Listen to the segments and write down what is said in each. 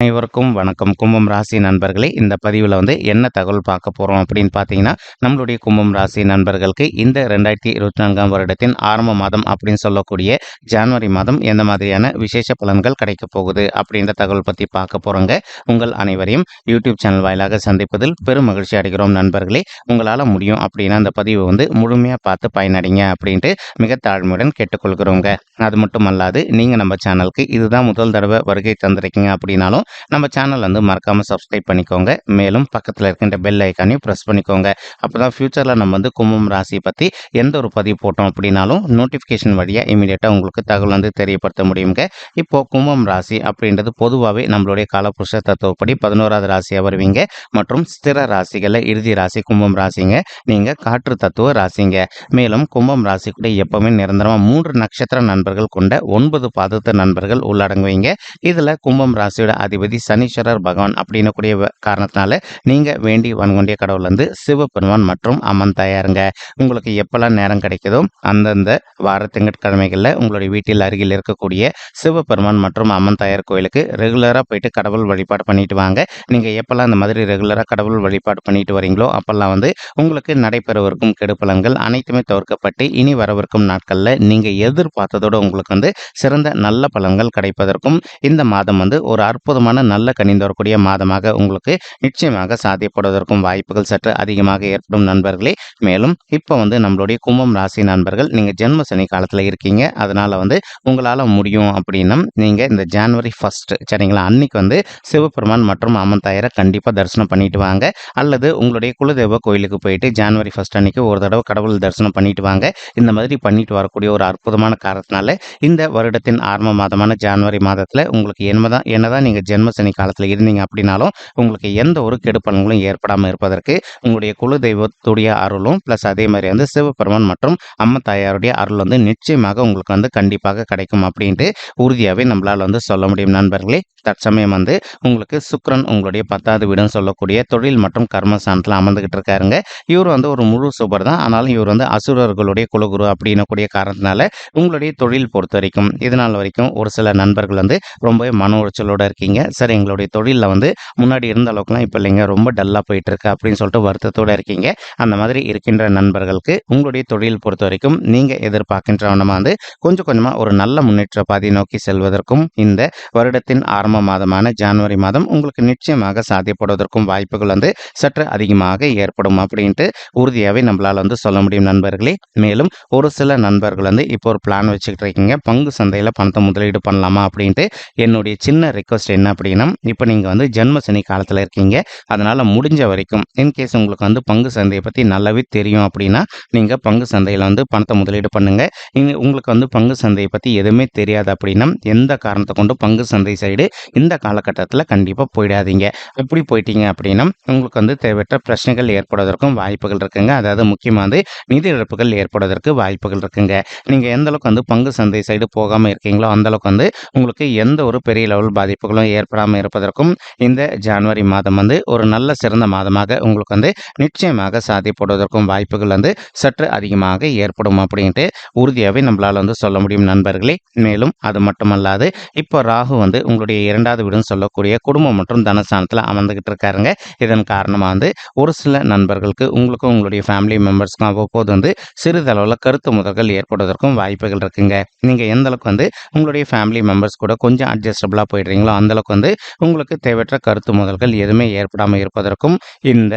அனைவருக்கும் வணக்கம். கும்பம் ராசி நண்பர்களே இந்த பதிவில் வந்து என்ன தகவல் பார்க்க போகிறோம் அப்படின்னு பார்த்தீங்கன்னா நம்மளுடைய கும்பம் ராசி நண்பர்களுக்கு இந்த ரெண்டாயிரத்தி இருபத்தி நான்காம் வருடத்தின் ஆரம்ப மாதம் அப்படின்னு சொல்லக்கூடிய ஜனவரி மாதம் எந்த மாதிரியான விசேஷ பலன்கள் கிடைக்க போகுது அப்படின்ற தகவல் பற்றி பார்க்க போகிறோங்க உங்கள் அனைவரையும் யூடியூப் சேனல் வாயிலாக சந்திப்பதில் பெரும் மகிழ்ச்சி அடைகிறோம் நண்பர்களே. உங்களால் முடியும் அப்படின்னா அந்த பதிவை வந்து முழுமையாக பார்த்து பயனடைங்க அப்படின்ட்டு மிக தாழ்மையுடன் கேட்டுக்கொள்கிறோங்க. அது மட்டும் அல்லாது நீங்கள் நம்ம சேனலுக்கு இதுதான் முதல் தடவை வருகை தந்திருக்கீங்க அப்படின்னாலும் நம்ம சேனல் வந்து மறக்காமல் சப்ஸ்கிரைப் பண்ணிக்கோங்க. மேலும் பக்கத்தில் இருக்கின்ற பெல் ஐக்கானையும் ப்ரெஸ் பண்ணிக்கோங்க. அப்போ தான் ஃப்யூச்சரில் நம்ம வந்து கும்பம் ராசி பற்றி எந்த ஒரு பதிவு போட்டோம் அப்படின்னாலும் நோட்டிஃபிகேஷன் வழியாக இமீடியட்டாக உங்களுக்கு தகவல் வந்து தெரியப்படுத்த முடியுங்க. இப்போது கும்பம் ராசி அப்படின்றது பொதுவாகவே நம்மளுடைய காலபுருஷ தத்துவப்படி பதினோராவது ராசியாக வருவீங்க. மற்றும் ஸ்திர ராசிகளில் இறுதி ராசி கும்பம் ராசிங்க. நீங்கள் காற்று தத்துவ ராசிங்க. மேலும் கும்பம் ராசி கூட எப்பவுமே நிரந்தரமாக மூன்று நட்சத்திர நண்பர்கள் கொண்ட ஒன்பது பாதத்து நண்பர்கள் உள்ளடங்குவீங்க. இதில் கும்பம் ராசியோட அதிபதி சனீஸ்வரர் பகவான் அப்படின்னு கூடிய காரணத்தினால நீங்கள் வேண்டி வன்கொண்டிய கடவுள் வந்து சிவபெருமான் மற்றும் அம்மன் தயாருங்க. உங்களுக்கு எப்பெல்லாம் நேரம் கிடைக்குதோ அந்தந்த வார திங்கட்கிழமைகளில் உங்களுடைய வீட்டில் அருகில் இருக்கக்கூடிய சிவபெருமான் மற்றும் அம்மன் தாயார் கோயிலுக்கு ரெகுலராக போயிட்டு கடவுள் வழிபாடு பண்ணிட்டு வாங்க. நீங்கள் எப்பெல்லாம் இந்த மாதிரி ரெகுலராக கடவுள் வழிபாடு பண்ணிட்டு வரீங்களோ அப்பெல்லாம் வந்து உங்களுக்கு நடைபெறவிருக்கும் கெடுபலன்கள் அனைத்துமே தவிர்க்கப்பட்டு இனி வரவிருக்கும் நாட்களில் நீங்கள் எதிர்பார்த்ததோடு உங்களுக்கு வந்து சிறந்த நல்ல பலன்கள் கிடைப்பதற்கும் இந்த மாதம் வந்து ஒரு அற்புதமான நல்ல கனிந்து வரக்கூடிய மாதமாக உங்களுக்கு நிச்சயமாக சாத்தியப்படுவதற்கும் வாய்ப்புகள் சற்று அதிகமாக ஏற்படும் நண்பர்களே. மேலும் இப்போ வந்து நம்மளுடைய கும்பம் ராசி நண்பர்கள் நீங்கள் ஜென்ம சனி காலத்தில் இருக்கீங்க. அதனால வந்து உங்களால் முடியும் அப்படின்னா நீங்கள் இந்த ஜான்வரி ஃபர்ஸ்ட் சரிங்களா? அன்னைக்கு வந்து சிவபெருமான் மற்றும் அம்மன் தாயரை கண்டிப்பாக தரிசனம் பண்ணிட்டு வாங்க. அல்லது உங்களுடைய குலதெய்வ கோயிலுக்கு போயிட்டு ஜான்வரி ஃபர்ஸ்ட் அன்னைக்கு ஒரு தடவை கடவுள் தரிசனம் பண்ணிட்டு வாங்க. இந்த மாதிரி பண்ணிட்டு வரக்கூடிய ஒரு அற்புதமான காரணத்தினால இந்த வருடத்தின் ஆரம்ப மாதமான ஜான்வரி மாதத்தில் உங்களுக்கு என்னதான் என்னதான் நீங்கள் ஜென்மசனி காலத்தில் இருந்தீங்க அப்படின்னாலும் உங்களுக்கு எந்த ஒரு கெடுப்பலன்களும் ஏற்படாமல் இருப்பதற்கு உங்களுடைய குல தெய்வத்துடைய அருளும் ப்ளஸ் அதே மாதிரி வந்து சிவபெருமான் மற்றும் அம்மா தாயாருடைய அருள் வந்து நிச்சயமாக உங்களுக்கு வந்து கண்டிப்பாக கிடைக்கும் அப்படின்ட்டு உறுதியாகவே நம்மளால் வந்து சொல்ல முடியும். நண்பர்களே தற்சமயம் வந்து உங்களுக்கு சுக்ரன் உங்களுடைய பத்தாவது வீடுன்னு சொல்லக்கூடிய தொழில் மற்றும் கர்மஸ்தானத்தில் அமர்ந்துகிட்டு இருக்காருங்க. இவர் வந்து ஒரு முழு சூப்பர் தான். ஆனாலும் இவர் வந்து அசுரர்களுடைய குலகுரு அப்படின்னக்கூடிய காரணத்தினால உங்களுடைய தொழில் பொறுத்த வரைக்கும் இதனால் வரைக்கும் ஒரு சில நண்பர்கள் வந்து ரொம்பவே மன உளைச்சலோடு இருக்கீங்க. சார் எங்களுடைய தொழிலில் வந்து முன்னாடி இருந்த அளவுக்குலாம் இப்போ இல்லைங்க. ரொம்ப டல்லாக போயிட்டு இருக்கு அப்படின்னு சொல்லிட்டு வருத்தத்தோட இருக்கீங்க. அந்த மாதிரி இருக்கின்ற நண்பர்களுக்கு உங்களுடைய தொழில் பொறுத்த வரைக்கும் நீங்கள் எதிர்பார்க்கின்ற வண்ணமாக வந்து கொஞ்சம் கொஞ்சமாக ஒரு நல்ல முன்னேற்ற பாதை நோக்கி செல்வதற்கும் இந்த வருடத்தின் ஆரம்ப மாதமான ஜான்வரி மாதம் உங்களுக்கு நிச்சயமாக சாத்தியப்படுவதற்கும் வாய்ப்புகள் வந்து சற்று அதிகமாக ஏற்படும் அப்படின்ட்டு உறுதியாகவே நம்மளால் வந்து சொல்ல முடியும் நண்பர்களே. மேலும் ஒரு சில நண்பர்கள் வந்து இப்போ ஒரு பிளான் வச்சுக்கிட்டு இருக்கீங்க. பங்கு சந்தையில் பணத்தை முதலீடு பண்ணலாமா அப்படின்ட்டு என்னுடைய சின்ன ரிக்வஸ்ட் என்ன அப்படின்னா இப்போ நீங்கள் வந்து ஜென்ம சனி காலத்தில் இருக்கீங்க. அதனால் முடிஞ்ச வரைக்கும் இன்கேஸ் உங்களுக்கு வந்து பங்கு சந்தையை பற்றி நல்லாவே தெரியும் அப்படின்னா நீங்கள் பங்கு சந்தையில் வந்து பணத்தை முதலீடு பண்ணுங்கள் இங்கே உங்களுக்கு வந்து பங்கு சந்தையை பற்றி எதுவுமே தெரியாது அப்படின்னா எந்த காரணத்தை கொண்டு பங்கு சந்தை சைடு இந்த காலகட்டத்தில் கண்டிப்பாக போயிடாதீங்க. எப்படி போயிட்டீங்க அப்படின்னா உங்களுக்கு வந்து தேவையற்ற பிரச்சனைகள் ஏற்படுவதற்கும் வாய்ப்புகள் இருக்குங்க. அதாவது முக்கியமாக வந்து நிதி இழப்புகள் ஏற்படுவதற்கு வாய்ப்புகள் இருக்குங்க. நீங்கள் எந்த அளவுக்கு வந்து பங்கு சந்தை சைடு போகாமல் இருக்கீங்களோ அந்த அளவுக்கு வந்து உங்களுக்கு எந்த ஒரு பெரிய லெவல் பாதிப்புகளும் ஏற்படாமல் இருப்பதற்கும் இந்த ஜனவரி மாதம் வந்து ஒரு நல்ல சிறந்த மாதமாக உங்களுக்கு வந்து நிச்சயமாக சாத்தியப்படுவதற்கும் வாய்ப்புகள் வந்து சற்று அதிகமாக ஏற்படும் அப்படின்ட்டு உறுதியாகவே நம்மளால் வந்து சொல்ல முடியும் நண்பர்களே. மேலும் அது மட்டுமல்லாது இப்போ ராகு வந்து உங்களுடைய இரண்டாவது வீடுன்னு சொல்லக்கூடிய குடும்பம் மற்றும் தனஸ்தானத்தில் அமர்ந்துகிட்டு இருக்காருங்க. இதன் காரணமாக வந்து ஒரு சில நண்பர்களுக்கு உங்களுக்கும் உங்களுடைய ஃபேமிலி மெம்பர்ஸ்க்கும் அவ்வப்போது வந்து சிறிதளவில் கருத்து முதல்கள் ஏற்படுவதற்கும் வாய்ப்புகள் இருக்குங்க. நீங்கள் எந்த அளவுக்கு வந்து உங்களுடைய ஃபேமிலி மெம்பர்ஸ் கூட கொஞ்சம் அட்ஜஸ்டபுளாக போயிடுறீங்களோ அந்தளவுக்கு வந்து உங்களுக்கு தேவையற்ற கருத்து முதல்கள் எதுவுமே ஏற்படாமல் இருப்பதற்கும் இந்த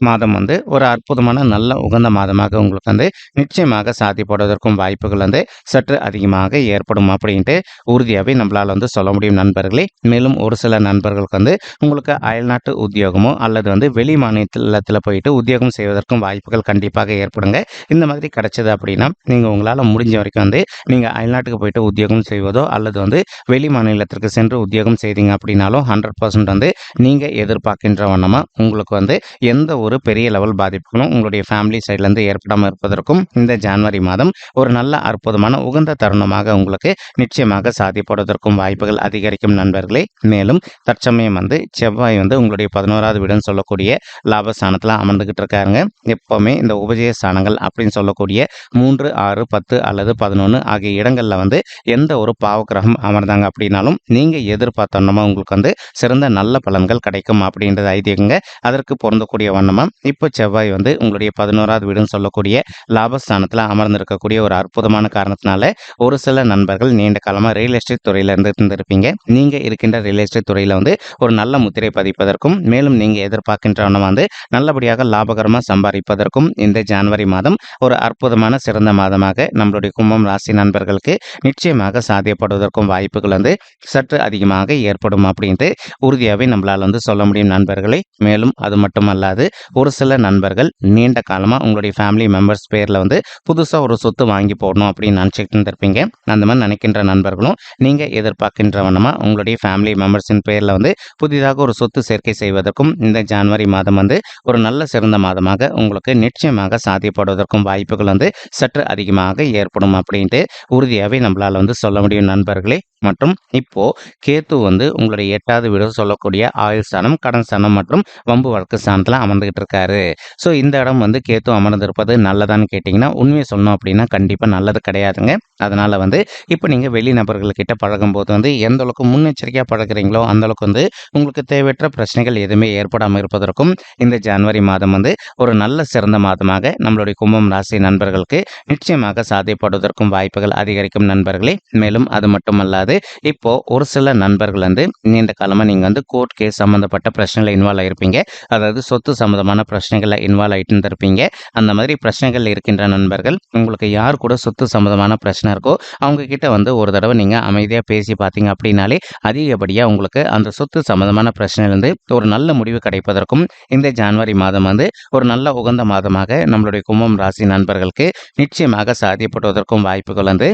மாதம் வந்து ஒரு அற்புதமான நல்ல உகந்த மாதமாக உங்களுக்கு வந்து நிச்சயமாக சாத்தியப்படுவதற்கும் வாய்ப்புகள் வந்து சற்று அதிகமாக ஏற்படும் அப்படின்ட்டு உறுதியாகவே நம்மளால் வந்து சொல்ல முடியும் நண்பர்களே. மேலும் ஒரு சில நண்பர்களுக்கு வந்து உங்களுக்கு அயல்நாட்டு உத்தியோகமோ அல்லது வந்து வெளி மாநிலத்தில் போயிட்டு உத்தியோகம் செய்வதற்கும் வாய்ப்புகள் கண்டிப்பாக ஏற்படுங்க. இந்த மாதிரி கிடைச்சது அப்படின்னா நீங்கள் உங்களால் முடிஞ்ச வரைக்கும் வந்து நீங்கள் அயல்நாட்டுக்கு போயிட்டு உத்தியோகம் செய்வதோ அல்லது வந்து வெளி மாநிலத்திற்கு சென்று உத்தியோகம் செய்தீங்க அப்படின்னாலும் ஹண்ட்ரட் பர்சன்ட் வந்து நீங்கள் எதிர்பார்க்கின்ற வண்ணமாக உங்களுக்கு வந்து எந்த ஒரு பெரிய லெவல் பாதிப்புகளும் உங்களுடைய ஃபேமிலி சைட்லேருந்து ஏற்படாமல் இருப்பதற்கும் இந்த ஜான்வரி மாதம் ஒரு நல்ல அற்புதமான உகந்த தருணமாக உங்களுக்கு நிச்சயமாக சாதிப்படுவதற்கும் வாய்ப்புகள் அதிகரிக்கும் நண்பர்களே. மேலும் தற்சமயம் வந்து செவ்வாய் வந்து உங்களுடைய பதினோராவது வீடுன்னு சொல்லக்கூடிய லாபஸ்தானத்தில் அமர்ந்துக்கிட்டு இருக்காருங்க. எப்போவுமே இந்த உபஜய ஸ்தானங்கள் அப்படின்னு சொல்லக்கூடிய மூன்று ஆறு பத்து அல்லது பதினொன்று ஆகிய இடங்களில் வந்து எந்த ஒரு பாவக்கிரகம் அமர்ந்தாங்க அப்படின்னாலும் நீங்கள் எதிர்பார்த்தோன்னா உங்களுக்கு வந்து சிறந்த நல்ல பலன்கள் கிடைக்கும் அப்படின்றது ஐதீகங்க. அதற்கு பொருந்தக்கூடிய காரணமாக இப்போ செவ்வாய் வந்து உங்களுடைய பதினோராவது வீடுன்னு சொல்லக்கூடிய லாபஸ்தானத்தில் அமர்ந்திருக்கக்கூடிய ஒரு அற்புதமான காரணத்தினால ஒரு சில நண்பர்கள் நீண்ட காலமாக ரியல் எஸ்டேட் துறையில் இருந்து இருந்திருப்பீங்க. நீங்கள் இருக்கின்ற ரியல் எஸ்டேட் துறையில் வந்து ஒரு நல்ல முத்திரை பதிப்பதற்கும் மேலும் நீங்கள் எதிர்பார்க்கின்றவன வந்து நல்லபடியாக லாபகரமாக சம்பாதிப்பதற்கும் இந்த ஜனவரி மாதம் ஒரு அற்புதமான சிறந்த மாதமாக நம்மளுடைய கும்பம் ராசி நண்பர்களுக்கு நிச்சயமாக சாத்தியப்படுவதற்கும் வாய்ப்புகள் வந்து சற்று அதிகமாக ஏற்படும் அப்படின்ட்டு உறுதியாகவே நம்மளால் வந்து சொல்ல முடியும் நண்பர்களை. மேலும் அது மட்டுமல்லாது ஒரு சில நண்பர்கள் நீண்ட காலமாக உங்களுடைய ஃபேமிலி மெம்பர்ஸ் பேரில் வந்து புதுசாக ஒரு சொத்து வாங்கி போடணும் அப்படின்னு நினச்சிக்கிட்டு இருந்திருப்பீங்க. அந்த மாதிரி நினைக்கின்ற நண்பர்களும் நீங்கள் எதிர்பார்க்கின்றவனமாக உங்களுடைய ஃபேமிலி மெம்பர்ஸின் பேரில் வந்து புதிதாக ஒரு சொத்து சேர்க்கை செய்வதற்கும் இந்த ஜான்வரி மாதம் வந்து ஒரு நல்ல சிறந்த மாதமாக உங்களுக்கு நிச்சயமாக சாத்தியப்படுவதற்கும் வாய்ப்புகள் வந்து சற்று அதிகமாக ஏற்படும் அப்படின்ட்டு உறுதியாகவே நம்மளால் வந்து சொல்ல முடியும் நண்பர்களே. மற்றும் இப்போ கேத்து வந்து உங்களுடைய எட்டாவது வீடு சொல்லக்கூடிய ஆயுள் ஸ்தானம் கடன் ஸ்தானம் மற்றும் வம்பு வழக்கு ஸ்தானத்தில் அமர்ந்துகிட்டு இருக்காரு. ஸோ இந்த இடம் வந்து கேத்து அமர்ந்திருப்பது நல்லதான்னு கேட்டிங்கன்னா உண்மையை சொன்னோம் அப்படின்னா கண்டிப்பாக நல்லது கிடையாதுங்க. அதனால் வந்து இப்போ நீங்கள் வெளி நபர்கள்கிட்ட பழகும்போது வந்து எந்த அளவுக்கு முன்னெச்சரிக்கையாக பழகுறீங்களோ அந்தளவுக்கு வந்து உங்களுக்கு தேவையற்ற பிரச்சனைகள் எதுவுமே ஏற்படாமல் இருப்பதற்கும் இந்த ஜனவரி மாதம் வந்து ஒரு நல்ல சிறந்த மாதமாக நம்மளுடைய கும்பம் ராசி நண்பர்களுக்கு நிச்சயமாக சாதிப்படுவதற்கும் வாய்ப்புகள் அதிகரிக்கும் நண்பர்களே. மேலும் அது மட்டுமல்லாது இப்போ ஒரு சில நண்பர்கள் வந்து நீண்ட காலமாக நீங்கள் வந்து கோர்ட் கேஸ் சம்மந்தப்பட்ட பிரச்சனைகள் இன்வால்வ் ஆகிருப்பீங்க அதாவது சொத்து சம்மந்தமான பிரச்சனைகளில் இன்வால்வ் ஆகிட்டு இருந்திருப்பீங்க அந்த மாதிரி பிரச்சனைகள் இருக்கின்ற நண்பர்கள் உங்களுக்கு யார் கூட சொத்து சம்மந்தமான பிரச்சனை இருக்கோ அவங்க கிட்ட வந்து ஒரு தடவை நீங்கள் அமைதியாக பேசி பார்த்தீங்க அப்படின்னாலே அதிகப்படியாக உங்களுக்கு அந்த சொத்து சம்மந்தமான பிரச்சனையிலேருந்து ஒரு நல்ல முடிவு கிடைப்பதற்கும் இந்த ஜனவரி மாதம் வந்து ஒரு நல்ல உகந்த மாதமாக நம்மளுடைய கும்பம் ராசி நண்பர்களுக்கு நிச்சயமாக சாத்தியப்படுவதற்கும் வாய்ப்புகள் வந்து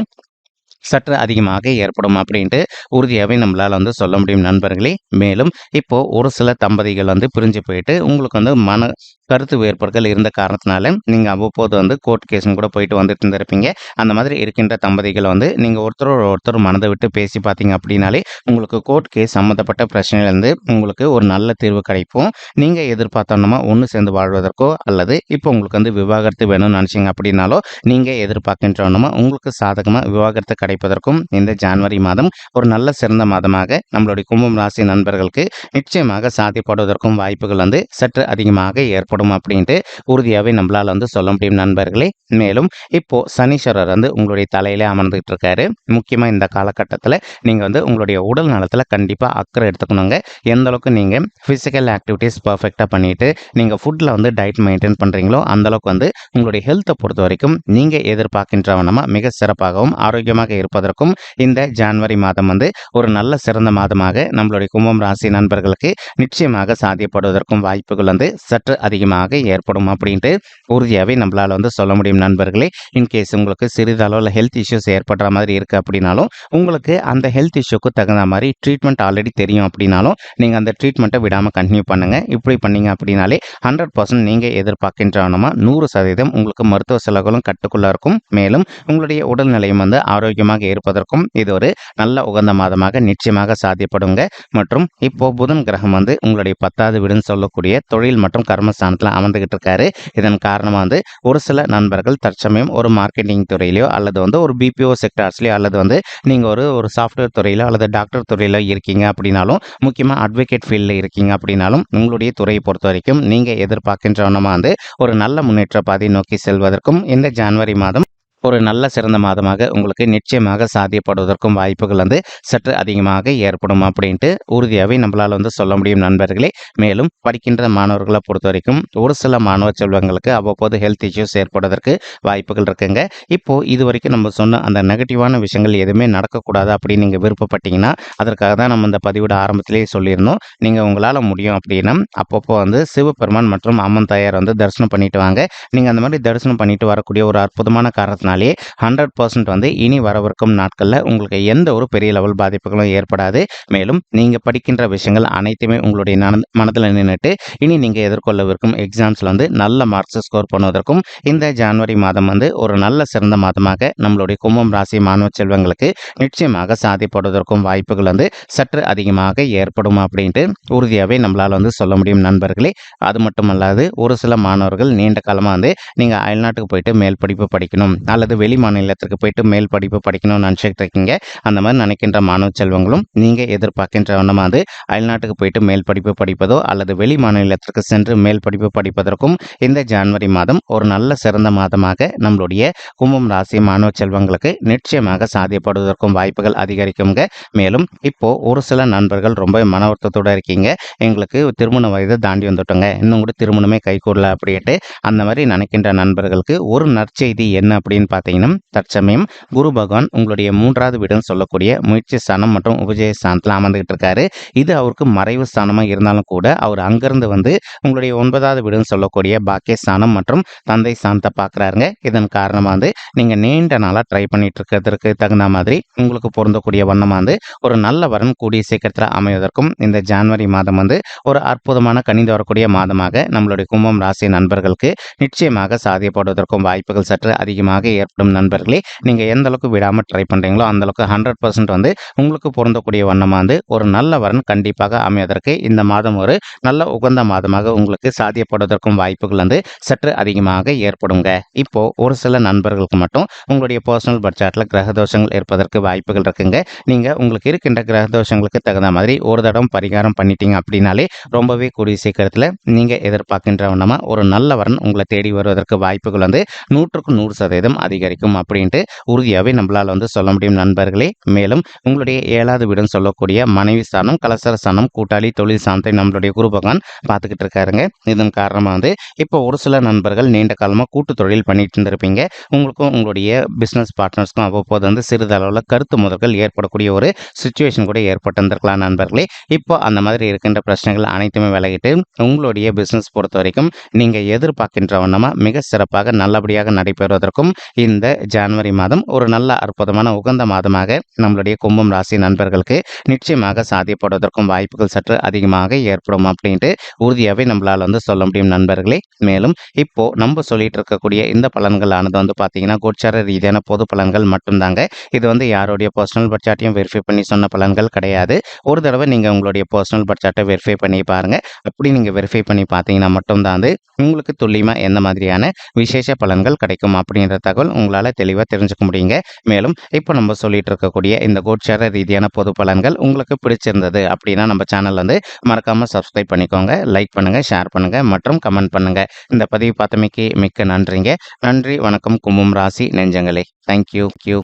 சற்று அதிகமாக ஏற்படும் அப்படின்ட்டு உறுதியாகவே நம்மளால் வந்து சொல்ல முடியும் நண்பர்களே. மேலும் இப்போது ஒரு சில தம்பதிகள் வந்து பிரிஞ்சு போயிட்டு உங்களுக்கு வந்து மன கருத்து வேறுபாடுகள் இருந்த காரணத்தினால நீங்கள் அவ்வப்போது வந்து கோர்ட் கேஸும் கூட போயிட்டு வந்துட்டு இருந்திருப்பீங்க. அந்த மாதிரி இருக்கின்ற தம்பதிகள் வந்து நீங்கள் ஒருத்தர் ஒருத்தர் மனதை விட்டு பேசி பார்த்தீங்க அப்படின்னாலே உங்களுக்கு கோர்ட் கேஸ் சம்மந்தப்பட்ட பிரச்சனையிலேருந்து உங்களுக்கு ஒரு நல்ல தீர்வு கிடைக்கும் நீங்கள் எதிர்பார்த்தோன்னா ஒன்று சேர்ந்து வாழ்வதற்கோ அல்லது இப்போ உங்களுக்கு வந்து விவாகரத்து வேணும்னு நினச்சிங்க அப்படின்னாலோ நீங்கள் எதிர்பார்க்கின்றோன்னா உங்களுக்கு சாதகமாக விவாகரத்து கிடைப்பதற்கும் இந்த ஜான்வரி மாதம் ஒரு நல்ல சிறந்த மாதமாக நம்மளுடைய கும்பம் ராசி நண்பர்களுக்கு நிச்சயமாக சாத்தியப்படுவதற்கும் வாய்ப்புகள் வந்து சற்று அதிகமாக ஏற்படும். ஏற்படும் அப்படின்ட்டு உறுதியாகவே நம்மளால் வந்து சொல்ல முடியும் நண்பர்களே. மேலும் இப்போ சனீஸ்வரர் வந்து உங்களுடைய தலையிலே அமர்ந்துகிட்டு இருக்காரு முக்கியமாக இந்த காலகட்டத்தில் நீங்கள் வந்து உங்களுடைய உடல் நலத்தில் கண்டிப்பாக அக்கறை எடுத்துக்கணுங்க. எந்த அளவுக்கு நீங்கள் ஃபிசிக்கல் ஆக்டிவிட்டீஸ் பர்ஃபெக்டாக பண்ணிட்டு நீங்கள் ஃபுட்டில் வந்து டயட் மெயின்டைன் பண்ணுறீங்களோ அந்தளவுக்கு வந்து உங்களுடைய ஹெல்த்தை பொறுத்த வரைக்கும் நீங்கள் எதிர்பார்க்கின்ற வண்ணமாக மிக சிறப்பாகவும் ஆரோக்கியமாக இருப்பதற்கும் இந்த ஜான்வரி மாதம் வந்து ஒரு நல்ல சிறந்த மாதமாக நம்மளுடைய கும்பம் ராசி நண்பர்களுக்கு நிச்சயமாக சாத்தியப்படுவதற்கும் வாய்ப்புகள் வந்து சற்று அதிகமாக நிச்சயமாக ஏற்படும் அப்படின்ட்டு உறுதியாகவே நம்மளால் வந்து சொல்ல முடியும் நண்பர்களே. இன்கேஸ் உங்களுக்கு சிறிதளவில் ஹெல்த் இஷ்யூஸ் ஏற்படுற மாதிரி இருக்குது அப்படின்னாலும் உங்களுக்கு அந்த ஹெல்த் இஷ்யூக்கு தகுந்த மாதிரி ட்ரீட்மெண்ட் ஆல்ரெடி தெரியும் அப்படின்னாலும் நீங்கள் அந்த ட்ரீட்மெண்ட்டை விடாமல் கண்டினியூ பண்ணுங்கள் இப்படி பண்ணீங்க அப்படின்னாலே ஹண்ட்ரட் பர்சன்ட் நீங்கள் எதிர்பார்க்கின்றவனமா நூறு சதவீதம் உங்களுக்கு மருத்துவ செலவுகளும் கட்டுக்குள்ளே இருக்கும். மேலும் உங்களுடைய உடல்நிலையும் வந்து ஆரோக்கியமாக இருப்பதற்கும் இது ஒரு நல்ல உகந்த மாதமாக நிச்சயமாக சாத்தியப்படுங்க. மற்றும் இப்போ புதன் கிரகம் வந்து உங்களுடைய பத்தாவது வீடுன்னு சொல்லக்கூடிய தொழில் மற்றும் கர்மஸ்தானத்தை இடத்துல அமர்ந்துகிட்டு இருக்காரு. இதன் காரணமாக வந்து ஒரு சில நண்பர்கள் தற்சமயம் ஒரு மார்க்கெட்டிங் துறையிலையோ அல்லது வந்து ஒரு பிபிஓ செக்டார்ஸ்லையோ அல்லது வந்து நீங்கள் ஒரு ஒரு சாஃப்ட்வேர் துறையிலோ அல்லது டாக்டர் துறையிலோ இருக்கீங்க அப்படின்னாலும் முக்கியமாக அட்வொகேட் ஃபீல்டில் இருக்கீங்க அப்படின்னாலும் உங்களுடைய துறையை பொறுத்த வரைக்கும் நீங்கள் எதிர்பார்க்கின்றவனமாக வந்து ஒரு நல்ல முன்னேற்ற பாதை நோக்கி செல்வதற்கும் இந்த ஜான்வரி மாதம் ஒரு நல்ல சிறந்த மாதமாக உங்களுக்கு நிச்சயமாக சாத்தியப்படுவதற்கும் வாய்ப்புகள் வந்து சற்று அதிகமாக ஏற்படும் அப்படின்ட்டு உறுதியாகவே நம்மளால் வந்து சொல்ல முடியும் நண்பர்களே. மேலும் படிக்கின்ற மாணவர்களை பொறுத்த வரைக்கும் ஒரு சில மாணவ செல்வங்களுக்கு அவ்வப்போது ஹெல்த் இஷ்யூஸ் ஏற்படுவதற்கு வாய்ப்புகள் இருக்குங்க. இப்போது இது வரைக்கும் நம்ம சொன்ன அந்த நெகட்டிவான விஷயங்கள் எதுவுமே நடக்கக்கூடாது அப்படின்னு நீங்கள் விருப்பப்பட்டீங்கன்னா அதற்காக தான் நம்ம இந்த பதிவிட ஆரம்பத்திலேயே சொல்லியிருந்தோம். நீங்கள் உங்களால் முடியும் அப்படின்னா அப்பப்போ வந்து சிவபெருமான் மற்றும் அம்மன் தாயார் வந்து தரிசனம் பண்ணிட்டு வாங்க. நீங்கள் அந்த மாதிரி தரிசனம் பண்ணிட்டு வரக்கூடிய ஒரு அற்புதமான காரணத்தினால இருக்கிறதுனாலே ஹண்ட்ரட் பர்சன்ட் வந்து இனி வரவிருக்கும் நாட்களில் உங்களுக்கு எந்த ஒரு பெரிய லெவல் பாதிப்புகளும் ஏற்படாது. மேலும் நீங்கள் படிக்கின்ற விஷயங்கள் அனைத்துமே உங்களுடைய மனதில் நின்றுட்டு இனி நீங்கள் எதிர்கொள்ளவிருக்கும் எக்ஸாம்ஸில் வந்து நல்ல மார்க்ஸ் ஸ்கோர் பண்ணுவதற்கும் இந்த ஜனவரி மாதம் வந்து ஒரு நல்ல சிறந்த மாதமாக நம்மளுடைய கும்பம் ராசி மாணவ செல்வங்களுக்கு நிச்சயமாக சாதிப்படுவதற்கும் வாய்ப்புகள் வந்து சற்று அதிகமாக ஏற்படும் அப்படின்ட்டு உறுதியாகவே நம்மளால் வந்து சொல்ல முடியும் நண்பர்களே. அது மட்டுமல்லாது ஒரு சில மாணவர்கள் நீண்ட காலமாக வந்து நீங்கள் அயல்நாட்டுக்கு போயிட்டு மேல் படிப்பு படிக்கணும். அல்லது வெளி மாநிலத்திற்கு போயிட்டு மேல் படிப்பு படிக்கணும்னு நினச்சிட்டு இருக்கீங்க அந்த மாதிரி நினைக்கின்ற மாணவ செல்வங்களும் நீங்கள் எதிர்பார்க்கின்ற வண்ணமாக அயல்நாட்டுக்கு போயிட்டு மேல் படிப்பு படிப்பதோ அல்லது வெளி மாநிலத்திற்கு சென்று மேல் படிப்பு படிப்பதற்கும் இந்த ஜனவரி மாதம் ஒரு நல்ல சிறந்த மாதமாக நம்மளுடைய கும்பம் ராசி மாணவ செல்வங்களுக்கு நிச்சயமாக சாத்தியப்படுவதற்கும் வாய்ப்புகள் அதிகரிக்குங்க. மேலும் இப்போ ஒரு சில நண்பர்கள் ரொம்ப மன வருத்தத்தோடு இருக்கீங்க. எங்களுக்கு திருமண வயது தாண்டி வந்துட்டோங்க. இன்னும் கூட திருமணமே கைகூடல அப்படின்ட்டு அந்த மாதிரி நினைக்கின்ற நண்பர்களுக்கு ஒரு நற்செய்தி என்ன அப்படின்னு பார்த்தீங்கன்னா தற்சமயம் குரு பகவான் உங்களுடைய மூன்றாவது வீடுன்னு சொல்லக்கூடிய முயற்சி ஸ்தானம் மற்றும் உபஜய ஸ்தானத்தில் அமர்ந்துகிட்டு இருக்காரு. இது அவருக்கு மறைவு ஸ்தானமாக இருந்தாலும் கூட அவர் அங்கிருந்து வந்து உங்களுடைய ஒன்பதாவது வீடுன்னு சொல்லக்கூடிய பாக்கிய ஸ்தானம் மற்றும் தந்தை ஸ்தானத்தை பார்க்குறாருங்க. இதன் காரணமாக வந்து நீங்கள் நீண்ட நாளாக ட்ரை பண்ணிட்டு இருக்கிறதுக்கு தகுந்த மாதிரி உங்களுக்கு பொருந்தக்கூடிய வண்ணமாக வந்து ஒரு நல்ல வரன் கூடிய சீக்கிரத்தில் அமைவதற்கும் இந்த ஜான்வரி மாதம் வந்து ஒரு அற்புதமான கணிந்து வரக்கூடிய மாதமாக நம்மளுடைய கும்பம் ராசி நண்பர்களுக்கு நிச்சயமாக சாதியப்படுவதற்கும் வாய்ப்புகள் சற்று அதிகமாக ஏற்படும் நண்பர்களே. நீங்கள் எந்த அளவுக்கு விடாமல் ட்ரை பண்ணுறீங்களோ அந்த அளவுக்கு ஹண்ட்ரட் பர்சன்ட் வந்து உங்களுக்கு பொருந்தக்கூடிய வண்ணமாக வந்து ஒரு நல்ல வரன் கண்டிப்பாக அமைவதற்கு இந்த மாதம் ஒரு நல்ல உகந்த மாதமாக உங்களுக்கு சாத்தியப்படுவதற்கும் வாய்ப்புகள் வந்து சற்று அதிகமாக ஏற்படுங்க. இப்போ ஒரு சில நண்பர்களுக்கு மட்டும் உங்களுடைய பர்சனல் பட்ஜெட்டில் கிரக தோஷங்கள் இருப்பதற்கு வாய்ப்புகள் இருக்குங்க. நீங்கள் உங்களுக்கு இருக்கின்ற கிரக தோஷங்களுக்கு தகுந்த மாதிரி ஒரு தடம் பரிகாரம் பண்ணிட்டீங்க அப்படின்னாலே ரொம்பவே கூடிய சீக்கிரத்தில் நீங்கள் எதிர்பார்க்கின்ற வண்ணமாக ஒரு நல்ல வரன் உங்களை தேடி வருவதற்கு வாய்ப்புகள் வந்து நூற்றுக்கு நூறு சதவீதம் அதிகரிக்கும் அப்படின்ட்டு உறுதியாகவே நம்மளால் வந்து சொல்ல முடியும் நண்பர்களே. மேலும் உங்களுடைய ஏழாவது வீடுன்னு சொல்லக்கூடிய மனைவி ஸ்தானம் கலசர ஸ்தானம் கூட்டாளி தொழில் சாந்தத்தை நம்மளுடைய குருபகான் பார்த்துக்கிட்டு இருக்காருங்க. இதன் காரணமாக வந்து இப்போ ஒரு சில நண்பர்கள் நீண்ட காலமாக கூட்டு தொழில் பண்ணிட்டு இருந்திருப்பீங்க. உங்களுக்கும் உங்களுடைய பிஸ்னஸ் பார்ட்னர்ஸ்க்கும் அவ்வப்போது வந்து சிறிதளவில் கருத்து முதல்கள் ஏற்படக்கூடிய ஒரு சுச்சுவேஷன் கூட ஏற்பட்டிருந்திருக்கலாம் நண்பர்களே. இப்போ அந்த மாதிரி இருக்கின்ற பிரச்சனைகள் அனைத்துமே விலகிட்டு உங்களுடைய பிஸ்னஸ் பொறுத்த வரைக்கும் நீங்கள் எதிர்பார்க்கின்ற வண்ணமாக மிக சிறப்பாக நல்லபடியாக நடைபெறுவதற்கும் இந்த ஜான்வரி மாதம் ஒரு நல்ல அற்புதமான உகந்த மாதமாக நம்மளுடைய கும்பம் ராசி நண்பர்களுக்கு நிச்சயமாக சாத்தியப்படுவதற்கும் வாய்ப்புகள் சற்று அதிகமாக ஏற்படும் அப்படின்ட்டு உறுதியாகவே நம்மளால் வந்து சொல்ல முடியும் நண்பர்களே. மேலும் இப்போ நம்ம சொல்லிட்டு இருக்கக்கூடிய இந்த பலன்களானது வந்து பார்த்தீங்கன்னா கோச்சார ரீதியான பொது பலன்கள் மட்டும்தாங்க. இது வந்து யாருடைய பர்சனல் பட்ஜெட்டையும் வெரிஃபை பண்ணி சொன்ன பலன்கள் கிடையாது. ஒரு தடவை நீங்கள் உங்களுடைய பர்சனல் பட்ஜெட்டை வெரிஃபை பண்ணி பாருங்கள் அப்படி நீங்கள் வெரிஃபை பண்ணி பார்த்தீங்கன்னா மட்டும்தான் வந்து உங்களுக்கு துல்லியமாக எந்த மாதிரியான விசேஷ பலன்கள் கிடைக்கும் அப்படின்ற தகவல் உங்களால் தெளிவாக தெரிஞ்சுக்க முடியுங்க. மேலும் இப்போ நம்ம சொல்லிட்டு இருக்கக்கூடிய இந்த கோட்சார ரீதியான பொது பலன்கள் உங்களுக்கு பிடிச்சிருந்தது அப்படின்னா நம்ம சேனல் வந்து மறக்காமல் சப்ஸ்கிரைப் பண்ணிக்கோங்க லைக் பண்ணுங்கள் ஷேர் பண்ணுங்கள் மற்றும் கமெண்ட் பண்ணுங்கள் இந்த பதிவு பார்த்தமைக்கு மிக்க நன்றிங்க. நன்றி வணக்கம் கும்பம் ராசி நெஞ்சங்களே. Thank you Q